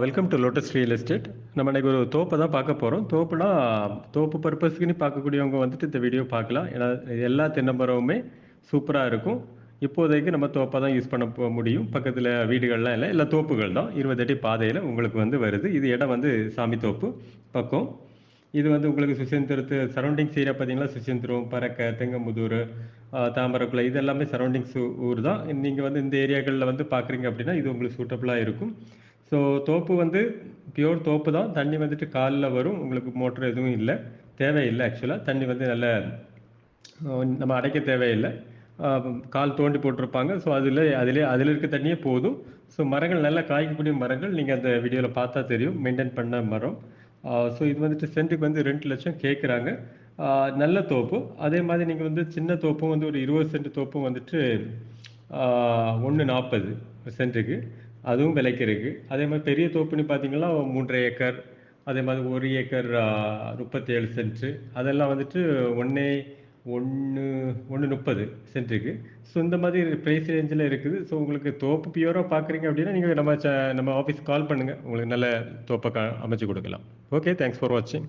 Welcome to lotus real estate நம்ம இன்னைக்கு ஒரு தோப்பை தான் பார்க்க போகிறோம் தோப்புனா தோப்பு பர்பஸ்க்குன்னு பார்க்கக்கூடியவங்க வந்துட்டு இந்த வீடியோ பார்க்கலாம். ஏன்னா எல்லா தென்னமரமுமே சூப்பராக இருக்கும். இப்போதைக்கு நம்ம தோப்பை தான் யூஸ் பண்ண முடியும். பக்கத்தில் வீடுகள்லாம் இல்லை இல்லை தோப்புகள் தான். இருபது அடி பாதையில் உங்களுக்கு வந்து வருது. இது இடம் வந்து சாமி தோப்பு பக்கம். இது வந்து உங்களுக்கு சுசேந்திரத்து சரௌண்டிங்ஸ் ஏரியா பார்த்தீங்கன்னா சுசேந்திரம் பறக்க தெங்கமுதூர் தாமரக்குளை இது எல்லாமே சரௌண்டிங்ஸ் ஊர் தான். நீங்கள் வந்து இந்த ஏரியாக்களில் வந்து பார்க்குறீங்க அப்படின்னா இது உங்களுக்கு சூட்டபுளாக இருக்கும். ஸோ தோப்பு வந்து பியூர் தோப்பு தான். தண்ணி வந்துட்டு காலில் வரும். உங்களுக்கு மோட்டர் எதுவும் இல்லை. தேவையில்லை ஆக்சுவலாக தண்ணி வந்து நல்ல நம்ம அடைக்க தேவையில்லை. கால் தோண்டி போட்டிருப்பாங்க. ஸோ அதில் அதிலே அதில் இருக்க தண்ணியே போதும். ஸோ மரங்கள் நல்லா காய்க்கக்கூடிய மரங்கள் நீங்கள் அந்த வீடியோவில் பார்த்தா தெரியும். மெயின்டைன் பண்ண மரம். ஸோ இது வந்துட்டு சென்ட்டுக்கு வந்து ரெண்டு லட்சம் கேட்குறாங்க நல்ல தோப்பு. அதே மாதிரி நீங்கள் வந்து சின்ன தோப்பும் வந்து ஒரு இருபது சென்ட் தோப்பும் வந்துட்டு ஒன்று நாற்பது சென்ட்டுக்கு. அதுவும் விலைக்கு இருக்குது அதே மாதிரி பெரிய தோப்புன்னு பார்த்தீங்கன்னா மூன்றரை ஏக்கர் அதே மாதிரி ஒரு ஏக்கர் முப்பத்தி ஏழு சென்ட்டு அதெல்லாம் வந்துட்டு ஒன்றே ஒன்று ஒன்று முப்பது சென்ட்டுக்கு ஸோ இந்த மாதிரி ப்ரைஸ் ரேஞ்சில் இருக்குது. ஸோ உங்களுக்கு தோப்பு பியூராக பார்க்குறீங்க அப்படின்னா நீங்கள் நம்ம ச- நம்ம ஆஃபீஸ் கால் பண்ணுங்கள் உங்களுக்கு நல்ல தோப்பை க அமைச்சு கொடுக்கலாம். ஓகே தேங்க்ஸ் ஃபார் வாட்சிங்